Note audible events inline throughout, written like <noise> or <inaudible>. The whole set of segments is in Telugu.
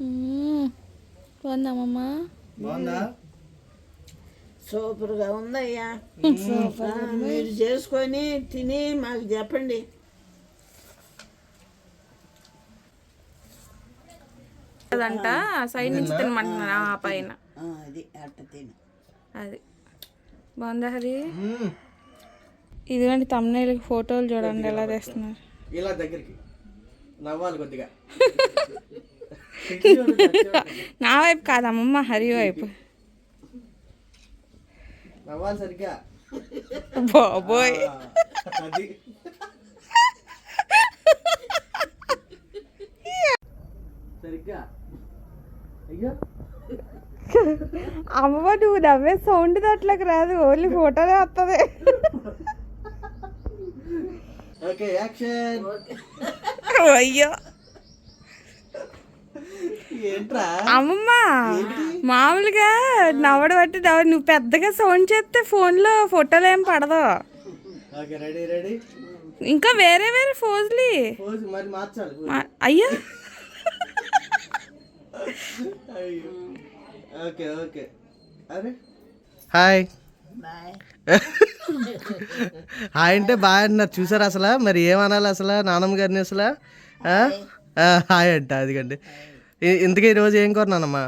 మ్మ్. బాగుందామమ్మా బాగుందా? సూపర్గా ఉందయ్యా. మీరు చేసుకొని తిని మాకు చెప్పండి. అదంట సైడ్ నుంచి తినమంటున్నాను ఆ పైన. ఆ, అది అట్ట తిను. అది. బాగుందా హరి. ఇదిగోండి తమ్ముళ్ళకి ఫోటోలు చూడండి ఎలా తెస్తున్నారు. ఇలా దగ్గరికి. నవ్వాలి కొద్దిగా. <laughs> <laughs> నా వైపు కాదు అమ్మమ్మ హరి వైపు. బాబోయ్. అమ్మమ్మ నువ్వు నవ్వే సౌండ్ అట్లకి రాదు ఓన్లీ ఫోటోనే వస్తుంది ఓకే యాక్షన్. అయ్యో. అమ్మమ్మ మామూలుగా నవ్వడు బట్టి నవ్వు. పెద్దగా సౌండ్ చేస్తే ఫోన్లో ఫోటోలు ఏం పడదు. Okay ready ready. ఇంకా వేరే వేరే ఫోజులు. అయ్యో. అయ్యో. Okay okay. అరే. హాయ్. హాయ్ అంటే బాయ్ అన్నారు. చూసారు అసలు? మరి ఏమనాలి అసలు? నానమ్మ గారిని అసలు? హాయ్ అంట అదిగండి. ఇంతకీ ఈరోజు ఏం కోరినానమ్మా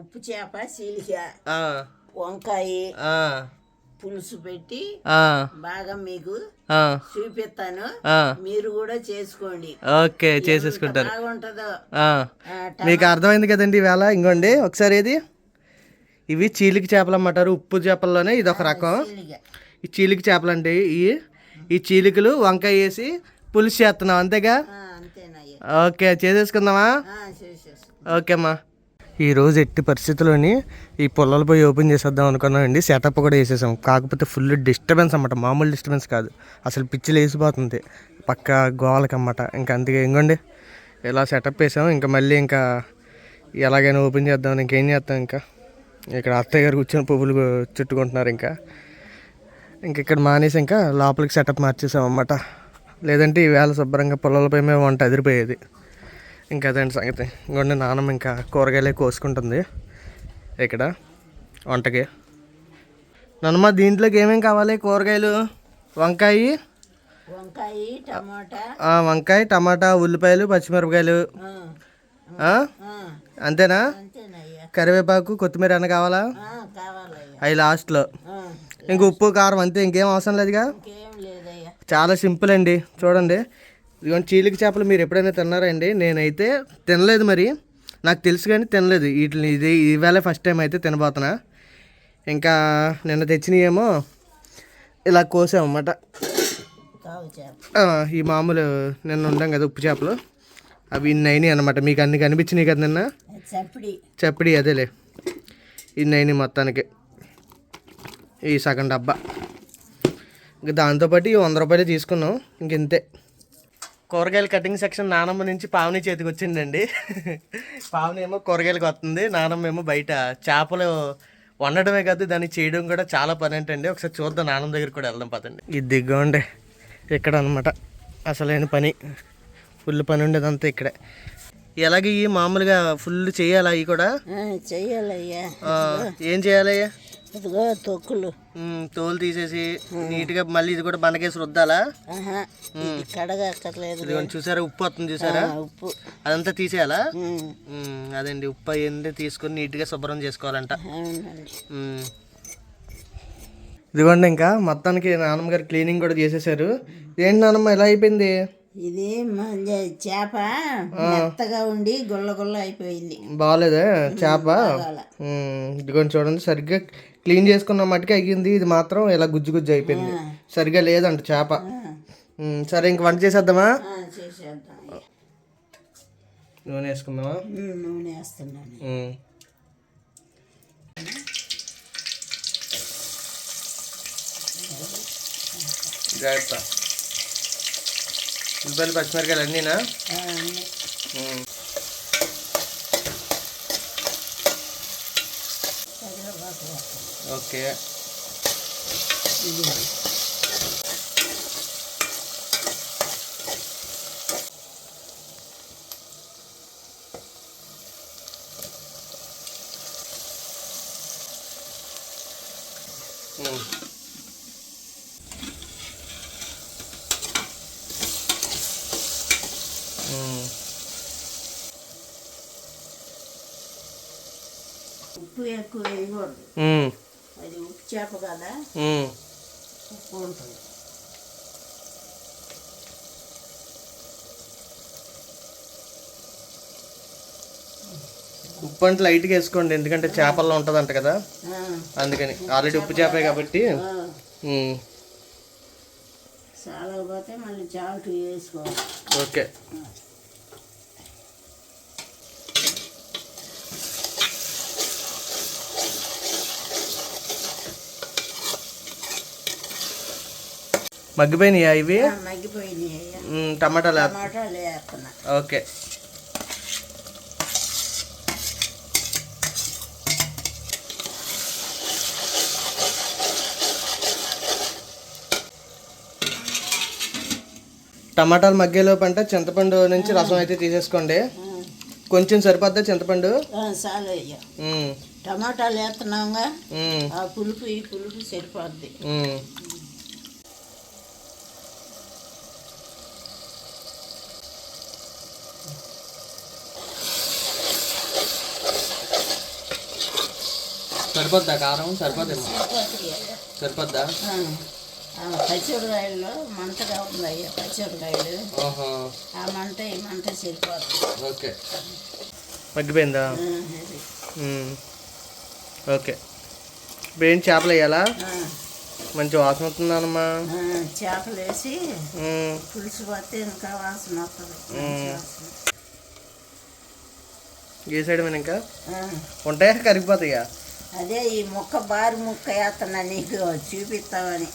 ఉప్పు చేప వంకాయ పులుసు పెట్టి బాగా మీకు చూపిస్తాను. మీరు కూడా చేసుకోండి. ఓకే చేసేసుకుంటారు. మీకు అర్థమైంది కదండి ఈవేళ ఇంకోండి ఒకసారి ఏది? ఇవి చీలిక చేపలు అమ్మంటారు ఉప్పు చేపల్లోనే ఇది ఒక రకం. ఈ చీలిక చేపలు అండి ఈ ఈ చీలికలు వంకాయ వేసి పులుసు చేస్తున్నాం అంతేగా? ఓకే చేసేసుకుందామా? ఓకే అమ్మా. ఈరోజు ఎట్టి పరిస్థితుల్లోని ఈ పొలాలు పోయి ఓపెన్ చేసేద్దాం అనుకున్నామండి సెటప్ కూడా వేసేసాం. కాకపోతే ఫుల్ డిస్టర్బెన్స్ అన్నమాట. మామూలు డిస్టర్బెన్స్ కాదు. అసలు పిచ్చిలు వేసిపోతుంది పక్క గోవాలకి అన్నమాట ఇంకా అందుకే ఇంకోండి ఇలా సెటప్ వేసాం. ఇంకా మళ్ళీ ఇంకా ఎలాగైనా ఓపెన్ చేద్దాం ఇంకేం చేస్తాం ఇంకా? ఇక్కడ అత్తయ్య గారు కూర్చొని పువ్వులు చుట్టుకుంటున్నారు ఇంకా. ఇంక ఇక్కడ మానేసి ఇంకా లోపలికి సెటప్ మార్చేసాం అన్నమాట. లేదంటే ఈవేళ శుభ్రంగా పొలాలపై మేము వంట అదిరిపోయేది. ఇంకా అదండి సంగతి. ఇంకొండి నాన్నమ్మ ఇంకా కూరగాయలే కోసుకుంటుంది. ఇక్కడ వంటకి. నాన్నమ్మ దీంట్లోకి ఏమేమి కావాలి? కూరగాయలు వంకాయ? వంకాయ టమాటా. వంకాయ టమాటా ఉల్లిపాయలు పచ్చిమిరపకాయలు. అంతేనా? కరివేపాకు కొత్తిమీర అన్న కావాలా? అవి లాస్ట్లో ఇంక ఉప్పు కారం అంతే ఇంకేం అవసరం లేదుగా? చాలా సింపుల్ అండి. చూడండి. ఇదిగోండి చీలిక చేపలు మీరు ఎప్పుడైనా తిన్నారా అండి నేనైతే తినలేదు మరి. నాకు తెలుసు కానీ తినలేదు. వీటిని ఇది ఈవేళ ఫస్ట్ టైం అయితే తినబోతున్నా. ఇంకా నిన్న తెచ్చినవేమో ఇలా కోసామన్నమాట. ఈ మామూలు నిన్న ఉండాం కదా ఉప్పు చేపలు. అవి ఇన్ని అయినాయి అనమాట మీకు అన్ని కనిపించినాయి కదా నిన్న? చప్పడి. చెప్పడి అదేలే. ఇన్ని అయినాయి మొత్తానికి. ఈ సగం డబ్బా. ఇంకా దాంతోపాటు ఈ వంద రూపాయలు తీసుకున్నాం. ఇంక ఇంతే కూరగాయల కటింగ్ సెక్షన్ నానమ్మ నుంచి పావని చేతికి వచ్చిందండి. పావని ఏమో కూరగాయలకు వస్తుంది. నానమ్మ ఏమో బయట చేపలు వండడమే కాదు దాన్ని చేయడం కూడా చాలా పని ఏంటండి. ఒకసారి చూద్దాం నానమ్మ దగ్గర కూడా వెళ్దాం పదండి. ఇది దిగ్గండి ఇక్కడ అనమాట అసలైన పని. ఫుల్ పని ఉండేదంతా ఇక్కడే. ఎలాగ ఈ మామూలుగా ఫుల్ చేయాలా ఇవి కూడా? ఆ, ఏం చేయాలి ఇదిగో తొక్కులు. తోలు తీసేసి నీట్గా మళ్ళీ ఇది కూడా బండకేసి రుద్దాలా? కడగక్కర్లేదు చూసారా? ఉప్పు వస్తుంది చూసారా? ఉప్పు. అదంతా తీసేయాలా? అదండి ఉప్పు అయ్యింది తీసుకొని నీట్గా శుభ్రం చేసుకోవాలంట. ఇదిగోండి ఇంకా మొత్తానికి నాన్నమ్మ గారు క్లీనింగ్ కూడా చేసేసారు. ఏంటి నాన్నమ్మ ఎలా అయిపోయింది? ఇది చేప మెత్తగా ఉండి గుల్ల గుల్ల అయిపోయింది. బాగాలేదా చేప? ఇదిగోండి చూడండి సరిగ్గా క్లీన్ చేసుకున్న మట్టుకు అయ్యింది. ఇది మాత్రం ఇలా గుజ్జు గుజ్జు అయిపోయింది. సరిగ్గా లేదంట చేప. సరే ఇంక వంట చేసేద్దామా? నూనె వేసుకుందామా? నూనె వేస్తున్నాను. జాగ్రత్త. ఉల్లిపాయలు పచ్చిమిరకాయలు అన్నీనా. ఓకే. ఉప్పు ఎక్కువ వేయకూడదు. అది ఉప్పు చేప కదా. ఉప్పు ఉంటుంది. ఉప్పు అంటే లైట్గా వేసుకోండి ఎందుకంటే చేపల్లో ఉంటుందంట కదా. ఆ, అందుకని. ఆల్రెడీ ఉప్పు చేపే కాబట్టి. ఆ. ఉమ్. చాలకపోతే మళ్ళీ చాటు వేసుకోవాలి. ఓకే. మగ్గిపోయినాయా ఇవి? మగ్గిపోయినాయి టమాటాలు ఓకే. టమాటాలు మగ్గేలోపు అంటే చింతపండు నుంచి రసం అయితే తీసేసుకోండి. కొంచెం సరిపోద్దా చింతపండు? టమాటాలు వేస్తున్నాంగా. ఆ పులుపు ఈ పులుపు సరిపోద్ది. సరిపోద్దా కారం? సరిపోదేమో సరిపోద్ది. సరిపోద్దా మంటగా ఉంది అయ్యా పచ్చిమిరకాయలు ఓహో. ఆ మంట ఈ మంట సరిపోద్ది. ఓకే. మగ్గిపోయిందా. ఓకే. ఇప్పుడు ఏంటి చేపలు వేయాలా? ఆ, మంచి వాసన వస్తుందన్నమ్మా ఆ, చేపలు వేసి పులుసు పోతే ఇంకా వాసన వస్తుంది. మంచి వాసన. వేసేయడమే ఇంకా? ఉంటాయా? కరిగిపోతాయా? అదే ఈ ముక్క బారి ముక్క వేస్తున్నా నీకు చూపిస్తామని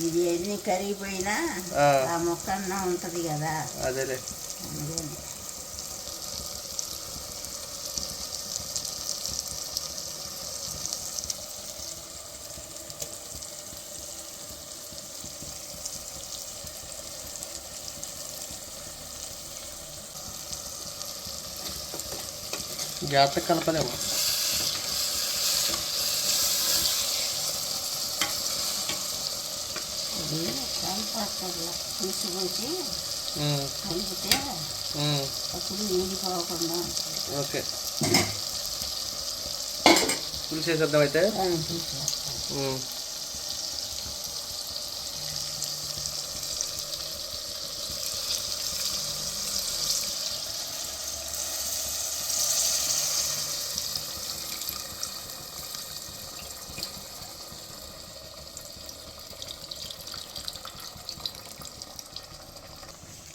ఇది ఎన్ని కరిగిపోయినా ఆ, ముక్క అన్న ఉంటుంది కదా. అదేలే. అందుకని. జాగ్రత్తగా కలపలేము ఇది పోసి కలిపితే అప్పుడు. ఓకే. పులుసు వేసేద్దాం అయితే?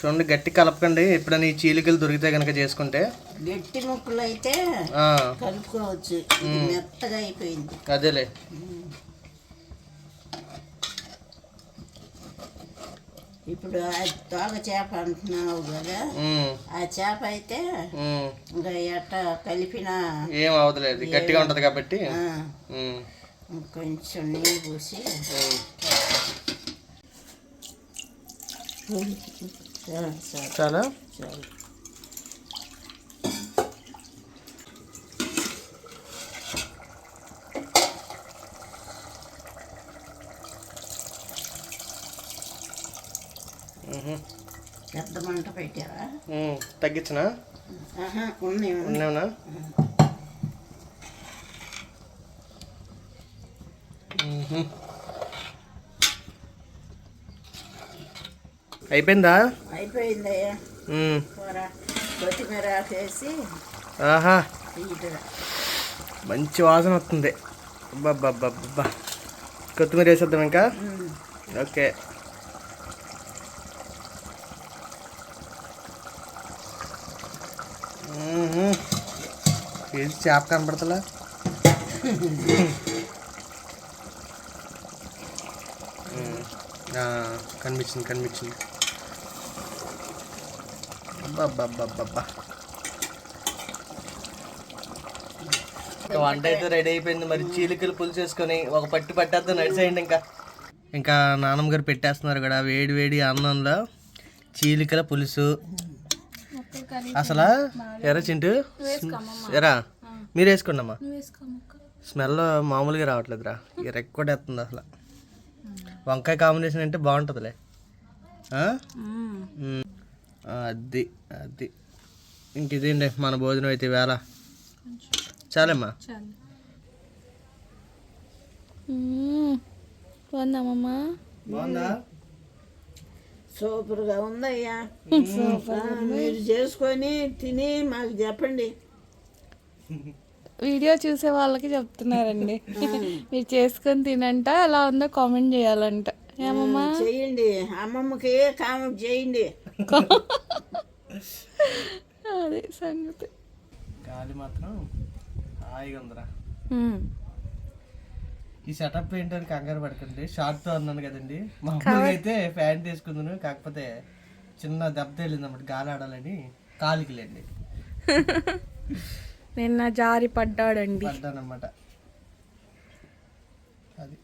చూడండి గట్టి కలపకండి. ఎప్పుడైనా ఈ చీలికలు దొరికితే కనుక చేసుకుంటే. గట్టి ముక్కలు అయితే కలుపుకోవచ్చు. మెత్తగా అయిపోయింది. అదేలే. ఇప్పుడు ఆ తోక చేప అంటున్నావు కదా. ఆ చేప అయితే. ఇంకా ఎట్ట కలిపిన ఏం అవదలేదు. గట్టిగా ఉంటది కాబట్టి. కొంచెం నీళ్ళు పోసి. చాలు. పెద్ద మంట పెట్టావా? తగ్గించనా. ఉన్నావునా అయిపోయిందా? అయిపోయిందయ్యా కొత్తిమీర వేసి ఆహా. మంచి వాసన వస్తుంది. అబ్బబ్బబ్బబ్బా కొత్తిమీర వేసేద్దాం ఇంకా? ఓకే. ఏది చేప కనపడతలా కనిపించింది కనిపించింది. అబ్బబ్బబ్బబ్బబ్బా వంట అయితే రెడీ అయిపోయింది. మరి చీలికలు పులుసు చేసుకొని ఒక పట్టు పట్టేద్దాం నడిచేయండి ఇంకా. ఇంకా నాన్నమ్మ గారు పెట్టేస్తున్నారు కూడా వేడి వేడి అన్నంలో చీలికల పులుసు. అసలు? ఎరా చింటూ? ఎరా మీరు వేసుకోండి అమ్మా. స్మెల్ మామూలుగా రావట్లేదురా. రెక్కొట్టేస్తుంది అసలు. వంకాయ కాంబినేషన్ అంటే బాగుంటుందిలే. అది అది. ఇంక ఇదేండి మన భోజనం అయితే వేళ చాలమ్మా. చాలు. మ్మ్. బాగుందామమ్మా బాగుందా? సూపర్గా ఉందయ్యా. మీరు చేసుకొని తిని మాకు చెప్పండి. వీడియో చూసే వాళ్ళకి చెప్తున్నారండి. మీరు చేసుకొని తినంట ఎలా ఉందో కామెంట్ చేయాలంట. ఏమమ్మా చేయండి. అమ్మమ్మకి కామెంట్ చేయండి. అదే సంగతి. గాలి మాత్రం హాయిగా ఉందిరా. ఈ సెటప్ ఏంటని కంగారు పడకండి. షార్ట్తో అన్నాను కదండి. మామూలుగా అయితే ఫ్యాన్ తీసుకుందాను కాకపోతే చిన్న దెబ్బ తేలింది అన్నమాట గాలి ఆడాలని కాలికి లేండి. <laughs> నిన్న జారి పడ్డాడండి. పడ్డానమాట అది.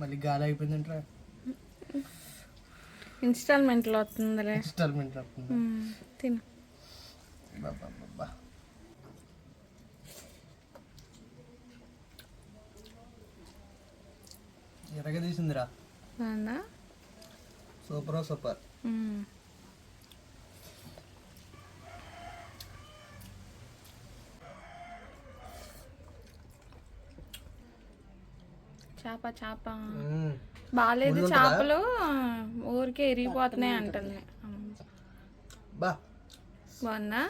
మళ్ళీ గాలి అయిపోయిందంటే ఇన్స్టాల్మెంట్లో వస్తుందిలే ఇన్స్టాల్మెంట్ వస్తుంది. తిను అబ్బబ్బబ్బా. ఎరగదీసిందిరా సూపర్ సూపర్. చేప చేప. బాగాలేదు చేపలు ఊరికే ఇరిగిపోతున్నాయి అంటుంది. బా. బాగుందా?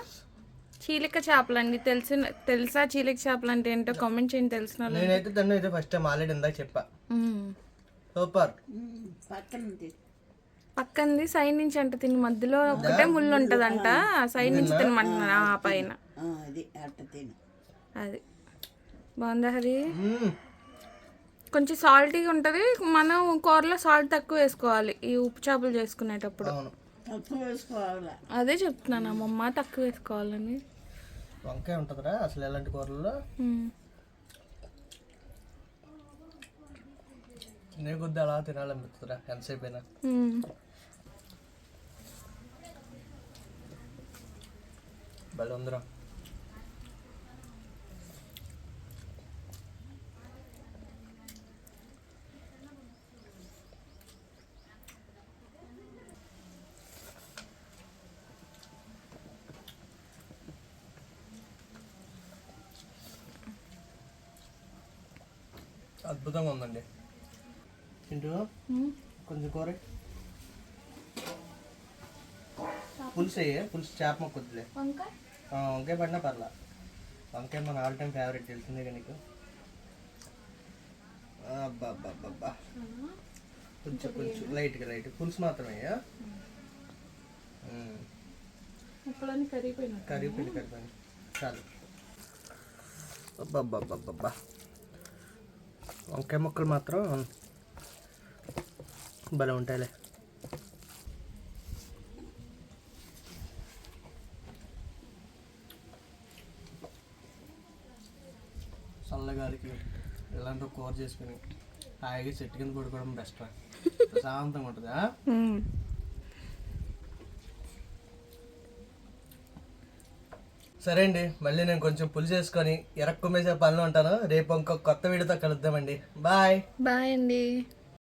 చీలిక చేపలండి. తెలిసిన తెలుసా చీలిక చేపలు అంటే ఏంటో? కామెంట్ చేయండి తెలిసిన. నేనైతే దాన్ని అయితే ఫస్ట్ టైం ఆల్రెడీ ఇందాక చెప్పా. సూపర్. పక్కంది సైడ్ నుంచి అంట తిని. మధ్యలో ఒకటే ముళ్ళు ఉంటదంట. సైడ్ నుంచి తినమంటున్నారు. ఆ పైన. ఆ, అది అట్ట తిను. అది. బాగుందా హరి. కొంచెం సాల్టీగా ఉంటుంది. మనం కూరలో సాల్ట్ తక్కువ వేసుకోవాలి. ఈ ఉప్పు చేపలు చేసుకునేటప్పుడు. అవును. తక్కువ వేసుకోవాలా? అదే చెప్తున్నాను. అమ్మమ్మ తక్కువ వేసుకోవాలని. వంకాయ ఉంటుందిరా అసలు ఎలాంటి కూరల్లో. తినే కొద్ది అలా తినాలనిపిస్తుందిరా. ఎంతసేపు అయినా. భలే ఉందిరా. అద్భుతంగా ఉందండి. చింటూ మ్మ్. కొంచెం కూర. పులుసు అయ్యే పులుసు చేప మొక్క వద్దులే. వంకాయ? పడినా పర్లా. వంకాయ మన ఆల్ టైమ్ ఫేవరెట్ తెలిసిందే కదా నీకు. అబ్బా కొంచెం కొంచెం. లైట్గా లైట్ పులుసు మాత్రమే ఆ? మ్మ్. ముక్కలన్నీ కరిగిపోయినాయి కర్రీ పిండి కలిపాను చాలు. అబ్బబ్బబ్బబ్బబ్బా. వంకాయ ముక్కలు మాత్రం భలే ఉంటాయిలే. చల్లగాలికి ఇలాంటి కూర చేసుకుని హాయిగా చెట్టు కింద పడుకోవడం బెస్ట్ <laughs> ప్రశాంతంగా ఉంటుందా? సరే అండి మళ్ళీ నేను కొంచెం పులుసు వేసుకొని ఎరక్కుమేసే పనిలో ఉంటాను. రేపు ఇంకొక కొత్త వీడియోతో కలుద్దామండి. బాయ్. బాయ్ అండి.